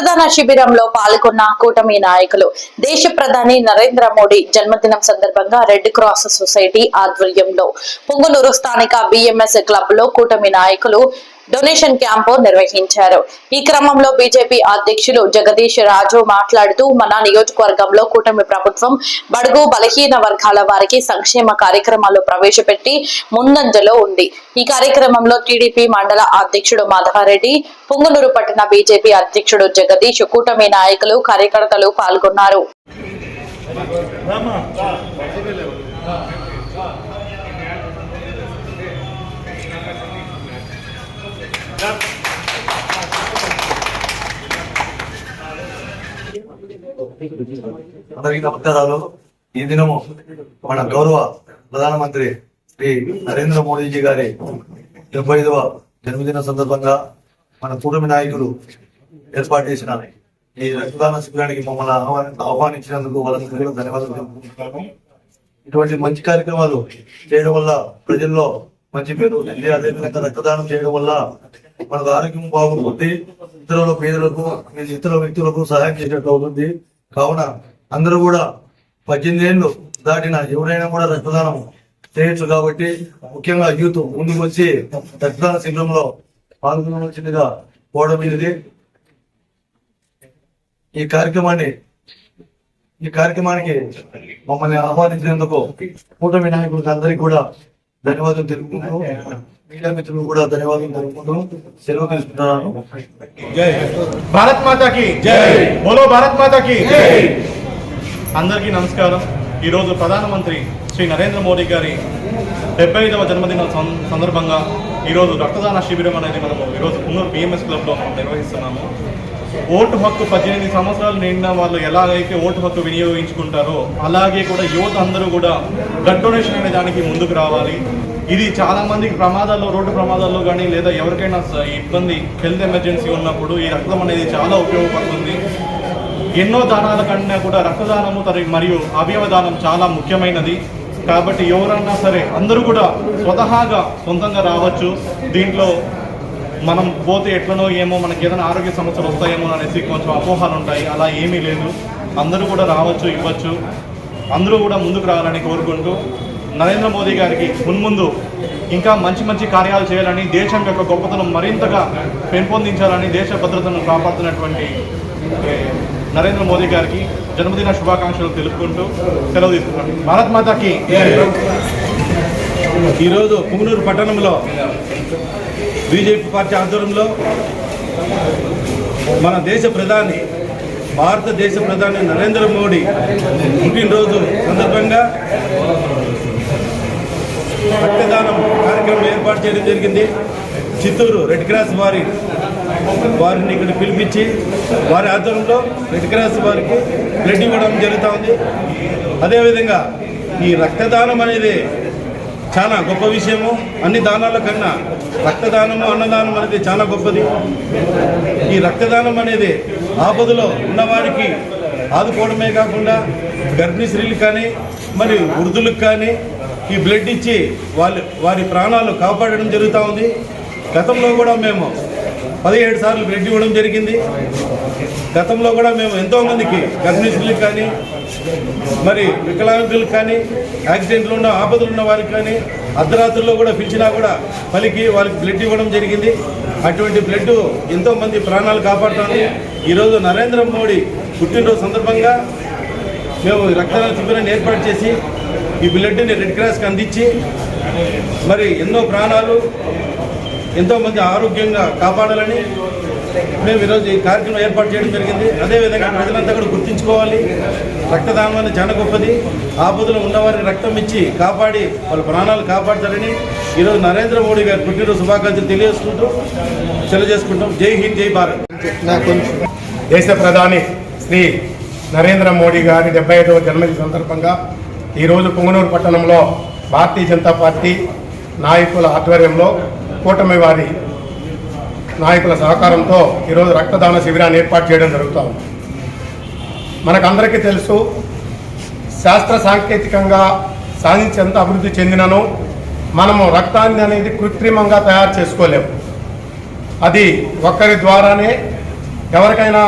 రక్తదాన శిబిరంలో పాల్గొన్న కూటమి నాయకులు దేశ ప్రధాని నరేంద్ర మోడీ జన్మదినం సందర్భంగా రెడ్ క్రాస్ సొసైటీ ఆధ్వర్యంలో పొంగునూరు స్థానిక బిఎంఎస్ క్లబ్లో కూటమి నాయకులు డొనేషన్ క్యాంపు నిర్వహించారు. ఈ క్రమంలో బీజేపీ అధ్యక్షులు జగదీష్ రాజు మాట్లాడుతూ మన నియోజకవర్గంలో కూటమి ప్రభుత్వం బడుగు బలహీన వర్గాల వారికి సంక్షేమ కార్యక్రమాలు ప్రవేశపెట్టి ముందంజలో ఉంది. ఈ కార్యక్రమంలో టీడీపీ మండల అధ్యక్షుడు మాధవారెడ్డి పుంగనూరు పట్టణ బీజేపీ అధ్యక్షుడు జగదీష్ కూటమి నాయకులు కార్యకర్తలు పాల్గొన్నారు. అందరికీ నమస్కారాలు. ఈ దినము మన గౌరవ ప్రధానమంత్రి శ్రీ నరేంద్ర మోడీజీ గారి డెబ్బై ఐదవ జన్మదిన సందర్భంగా మన కూటమి నాయకులు ఏర్పాటు చేసిన ఈ రక్తదాన శిబిరానికి మమ్మల్ని ఆహ్వానించినందుకు వాళ్ళందరికీ ధన్యవాదాలు తెలుపుకుంటున్నాను ఇటువంటి మంచి కార్యక్రమాలు చేయడం వల్ల ప్రజల్లో మంచి పేరు అదేవిధంగా రక్తదానం చేయడం వల్ల మనకు ఆరోగ్యం బాగుంటుంది. ఇతరుల పేదలకు ఇతర వ్యక్తులకు సహాయం చేసినట్టు అవుతుంది. కావున అందరూ కూడా పద్దెనిమిది ఏళ్ళు దాటిన ఎవరైనా కూడా రక్తదానం చేయొచ్చు కాబట్టి ముఖ్యంగా యూత్ ముందుకు వచ్చి రక్తదాన శిబిరంలో పాల్గొనవలసిందిగా కోవడం ఇది ఈ కార్యక్రమాన్ని ఈ కార్యక్రమానికి మమ్మల్ని ఆహ్వానించినందుకు కూటమి నాయకులకు అందరికీ కూడా ధన్యవాదాలు తెలుపుకుంటూ మీడియా మిత్రులు కూడా ధన్యవాదాలు తెలుపుకుంటూ సెలవు తీసుకుంటున్నాను. భారత్ మాతాకి జై బోలో భారత్ మాతా కి అందరికీ నమస్కారం. ఈరోజు ప్రధానమంత్రి శ్రీ నరేంద్ర మోడీ గారి డెబ్బై ఐదవ జన్మదిన సందర్భంగా ఈరోజు రక్తదాన శిబిరం అనేది మనము ఈరోజు పున్నూరు బిఎంఎస్ క్లబ్లో మనం నిర్వహిస్తున్నాము. ఓటు హక్కు పద్దెనిమిది సంవత్సరాలు నిండిన వాళ్ళు ఎలాగైతే ఓటు హక్కు వినియోగించుకుంటారో అలాగే కూడా యువత అందరూ కూడా బ్లడ్ డొనేషన్ అనే దానికి ముందుకు రావాలి. ఇది చాలా మందికి ప్రమాదాల్లో రోడ్డు ప్రమాదాల్లో కానీ లేదా ఎవరికైనా ఇబ్బంది హెల్త్ ఎమర్జెన్సీ ఉన్నప్పుడు ఈ రక్తం అనేది చాలా ఉపయోగపడుతుంది. ఎన్నో దానాల కన్నా కూడా రక్తదానము మరియు అవయవ దానం చాలా ముఖ్యమైనది. కాబట్టి ఎవరన్నా సరే అందరూ కూడా స్వతహాగా సొంతంగా రావచ్చు. దీంట్లో మనం పోతే ఎట్లనో ఏమో మనకి ఏదైనా ఆరోగ్య సమస్యలు వస్తాయేమో అనేసి కొంచెం అపోహలు ఉంటాయి. అలా ఏమీ లేదు. అందరూ కూడా రావచ్చు ఇవ్వచ్చు. అందరూ కూడా ముందుకు రావాలని కోరుకుంటూ నరేంద్ర మోదీ గారికి మున్ముందు ఇంకా మంచి మంచి కార్యాలు చేయాలని దేశం యొక్క గొప్పతనం మరింతగా పెంపొందించాలని దేశ భద్రతను కాపాడుతున్నటువంటి నరేంద్ర మోదీ గారికి జన్మదిన శుభాకాంక్షలు తెలుపుకుంటూ సెలవు తీసుకున్నాను భారత్ మాతకి. ఈరోజు పుంగనూరు పట్టణంలో బీజేపీ పార్టీ ఆధ్వర్యంలో మన దేశ ప్రధాని భారతదేశ ప్రధాని నరేంద్ర మోడీ పుట్టినరోజు సందర్భంగా రక్తదానం కార్యక్రమం ఏర్పాటు చేయడం జరిగింది. చిత్తూరు రెడ్ క్రాస్ వారి వారిని ఇక్కడ పిలిపించి వారి ఆధ్వర్యంలో రెడ్ క్రాస్ వారికి బ్లడ్ ఇవ్వడం జరుగుతూ ఉంది. అదేవిధంగా ఈ రక్తదానం అనేది చాలా గొప్ప విషయము. అన్ని దానాల కన్నా రక్తదానము అన్నదానం అనేది చాలా గొప్పది. ఈ రక్తదానం అనేది ఆపదలో ఉన్నవారికి ఆదుకోవడమే కాకుండా గర్భిణీ స్త్రీలు కానీ మరి వృద్ధులకు కానీ ఈ బ్లడ్ ఇచ్చి వాళ్ళు వారి ప్రాణాలు కాపాడడం జరుగుతూ ఉంది. గతంలో కూడా మేము పదిహేడు సార్లు బ్లడ్ ఇవ్వడం జరిగింది. గతంలో కూడా మేము ఎంతోమందికి గర్భిణీ స్త్రీలకు కానీ మరి వికలాంగులకు కానీ యాక్సిడెంట్లు ఉన్న ఆపదలు ఉన్న వారికి కానీ అర్ధరాత్రుల్లో కూడా పిలిచినా కూడా పలికి వాళ్ళకి బ్లడ్ ఇవ్వడం జరిగింది. అటువంటి బ్లడ్ ఎంతోమంది ప్రాణాలు కాపాడుతుంది ఈరోజు నరేంద్ర మోడీ పుట్టినరోజు సందర్భంగా మేము రక్తదాన శిబిరాన్ని ఏర్పాటు చేసి ఈ బ్లడ్ని రెడ్ క్రాస్కి అందించి మరి ఎన్నో ప్రాణాలు ఎంతోమంది ఆరోగ్యంగా కాపాడాలని మేము ఈరోజు ఈ కార్యక్రమం ఏర్పాటు చేయడం జరిగింది. అదేవిధంగా ప్రజలంతా కూడా గుర్తించుకోవాలి. రక్తదానం అనేది చాలా గొప్పది. ఆపదలో ఉన్నవారిని రక్తం ఇచ్చి కాపాడి వాళ్ళ ప్రాణాలు కాపాడతారని ఈరోజు నరేంద్ర మోడీ గారి పుట్టినరోజు శుభాకాంక్షలు తెలియజేసుకుంటూ తెలియజేసుకుంటాం జై హింద్ జై భారత్. దేశ ప్రధాని శ్రీ నరేంద్ర మోడీ గారి డెబ్బై ఐదవ జన్మదిన సందర్భంగా ఈరోజు పుంగనూరు పట్టణంలో భారతీయ జనతా పార్టీ నాయకుల ఆధ్వర్యంలో కూటమి వారి నాయకుల సహకారంతో ఈరోజు రక్తదాన శిబిరాన్ని ఏర్పాటు చేయడం జరుగుతుంది మనకందరికీ తెలుసు శాస్త్ర సాంకేతికంగా సాధించేంత అభివృద్ధి చెందినను మనము రక్తాన్ని అనేది కృత్రిమంగా తయారు చేసుకోలేము. అది ఒక్కరి ద్వారానే ఎవరికైనా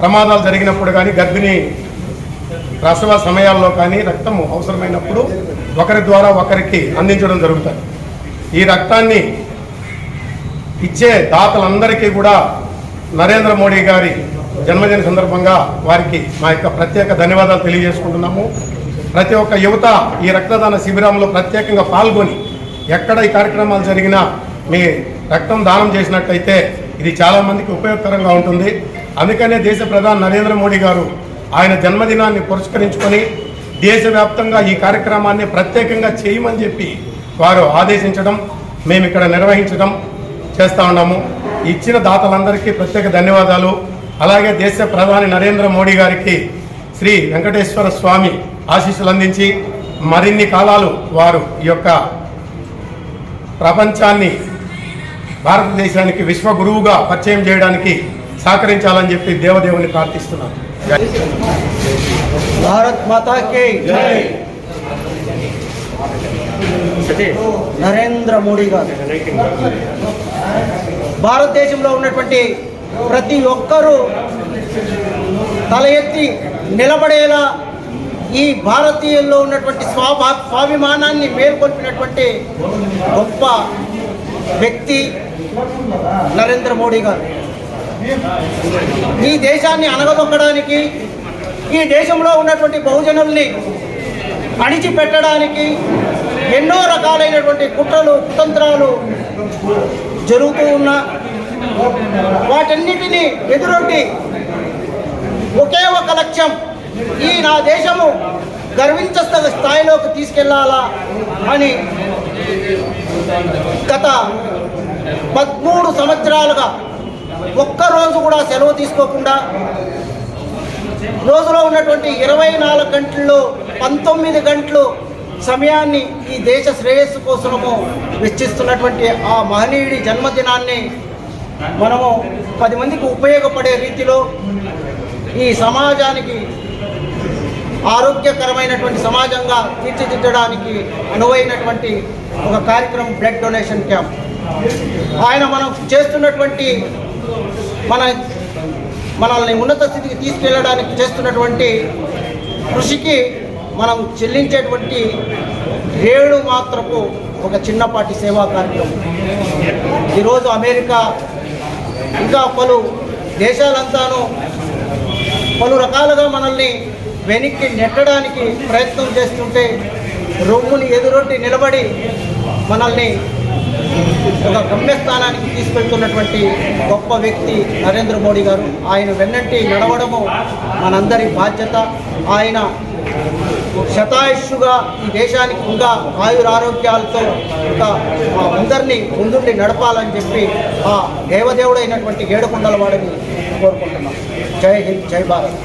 ప్రమాదాలు జరిగినప్పుడు కానీ గర్భిణీ ప్రసవ సమయాల్లో కానీ రక్తం అవసరమైనప్పుడు ఒకరి ద్వారా ఒకరికి అందించడం జరుగుతుంది. ఈ రక్తాన్ని ఇచ్చే దాతలందరికీ కూడా నరేంద్ర మోడీ గారి జన్మదిన సందర్భంగా వారికి మా యొక్క ప్రత్యేక ధన్యవాదాలు తెలియజేసుకుంటున్నాము. ప్రతి ఒక్క యువత ఈ రక్తదాన శిబిరంలో ప్రత్యేకంగా పాల్గొని ఎక్కడ ఈ కార్యక్రమాలు జరిగినా మీ రక్తం దానం చేసినట్టయితే ఇది చాలామందికి ఉపయోగకరంగా ఉంటుంది. అందుకనే దేశ ప్రధాని నరేంద్ర మోడీ గారు ఆయన జన్మదినాన్ని పురస్కరించుకొని దేశవ్యాప్తంగా ఈ కార్యక్రమాన్ని ప్రత్యేకంగా చేయమని చెప్పి వారు ఆదేశించడం మేము ఇక్కడ నిర్వహించడం చేస్తా ఉన్నాము. ఇచ్చిన దాతలందరికీ ప్రత్యేక ధన్యవాదాలు. అలాగే దేశ ప్రధాని నరేంద్ర మోడీ గారికి శ్రీ వెంకటేశ్వర స్వామి ఆశీస్సులు అందించి మరిన్ని కాలాలు వారు ఈ యొక్క ప్రపంచాన్ని భారతదేశానికి విశ్వగురువుగా పరిచయం చేయడానికి సహకరించాలని చెప్పి దేవదేవుని ప్రార్థిస్తున్నాను. భారత్ మాతాకి నరేంద్ర మోడీ గారు. భారతదేశంలో ఉన్నటువంటి ప్రతి ఒక్కరూ తల ఎత్తి నిలబడేలా ఈ భారతీయుల్లో ఉన్నటువంటి స్వాభా స్వాభిమానాన్ని మేల్కొల్పినటువంటి గొప్ప వ్యక్తి నరేంద్ర మోడీ గారు. ఈ దేశాన్ని అనగదొక్కడానికి ఈ దేశంలో ఉన్నటువంటి బహుజనుల్ని అణిచిపెట్టడానికి ఎన్నో రకాలైనటువంటి కుట్రలు కుతంత్రాలు జరుగుతూ ఉన్నా వాటన్నిటినీ ఎదురొడ్డి ఒకే ఒక లక్ష్యం ఈ నా దేశము గర్వించదగ్గ స్థాయిలోకి తీసుకెళ్ళాలా అని గత పదమూడు సంవత్సరాలుగా ఒక్కరోజు కూడా సెలవు తీసుకోకుండా రోజులో ఉన్నటువంటి ఇరవై నాలుగు గంటల్లో పంతొమ్మిది గంటలు సమయాన్ని ఈ దేశ శ్రేయస్సు కోసము వెచ్చిస్తున్నటువంటి ఆ మహనీయుడి జన్మదినాన్ని మనము పది మందికి ఉపయోగపడే రీతిలో ఈ సమాజానికి ఆరోగ్యకరమైనటువంటి సమాజంగా తీర్చిదిద్దడానికి అనువైనటువంటి ఒక కార్యక్రమం బ్లడ్ డొనేషన్ క్యాంప్. ఆయన మనం చేస్తున్నటువంటి మన మనల్ని ఉన్నత స్థితికి తీసుకెళ్ళడానికి చేస్తున్నటువంటి కృషికి మనం చెల్లించేటువంటి ఏడు మాత్రపు ఒక చిన్నపాటి సేవా కార్యక్రమం. ఈరోజు అమెరికా ఇంకా పలు దేశాలంతానూ పలు రకాలుగా మనల్ని వెనక్కి నెట్టడానికి ప్రయత్నం చేస్తుంటే రొమ్ముని ఎదురొట్టి నిలబడి మనల్ని ఒక గమ్యస్థానానికి తీసుకెళ్తున్నటువంటి గొప్ప వ్యక్తి నరేంద్ర మోడీ గారు. ఆయన వెన్నంటి నడవడము మనందరి బాధ్యత. ఆయన శతాయుష్గా ఈ దేశానికి ఇంకా ఆయురారోగ్యాలతో ఇంకా ఆ అందరినీ ముందుండి నడపాలని చెప్పి ఆ దేవదేవుడైనటువంటి ఏడుకొండల వాడిని కోరుకుంటున్నాం. జై హింద్ జై భారత్.